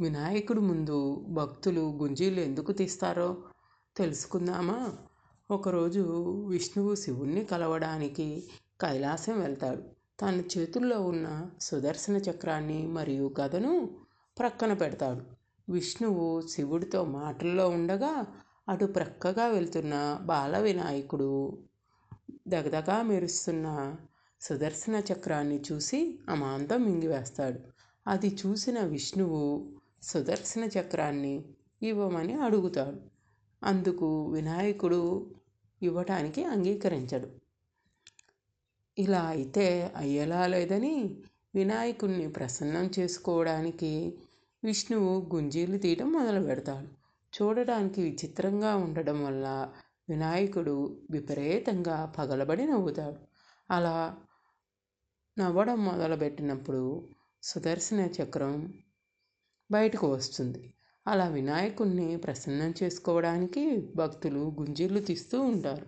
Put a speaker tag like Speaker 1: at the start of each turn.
Speaker 1: వినాయకుడు ముందు భక్తులు గుంజీలు ఎందుకు తీస్తారో తెలుసుకుందామా? ఒకరోజు విష్ణువు శివుణ్ణి కలవడానికి కైలాసం వెళ్తాడు. తన చేతుల్లో ఉన్న సుదర్శన చక్రాన్ని మరియు గదను ప్రక్కన పెడతాడు. విష్ణువు శివుడితో మాటల్లో ఉండగా అటు ప్రక్కగా వెళ్తున్న బాల వినాయకుడు దగదగా మెరుస్తున్న సుదర్శన చక్రాన్ని చూసి అమాంతం మింగివేస్తాడు. అది చూసిన విష్ణువు సుదర్శన చక్రాన్ని ఇవ్వమని అడుగుతాడు. అందుకు వినాయకుడు ఇవ్వటానికి అంగీకరించడు. ఇలా అయితే అయ్యేలా లేదని వినాయకుడిని ప్రసన్నం చేసుకోవడానికి విష్ణువు గుంజీలు తీయడం మొదలు పెడతాడు. చూడడానికి విచిత్రంగా ఉండడం వల్ల వినాయకుడు విపరీతంగా పగలబడి నవ్వుతాడు. అలా నవ్వడం మొదలుపెట్టినప్పుడు సుదర్శన చక్రం బయటకు వస్తుంది. అలా వినాయకుడిని ప్రసన్నం చేసుకోవడానికి భక్తులు గుంజీలు తీస్తూ ఉంటారు.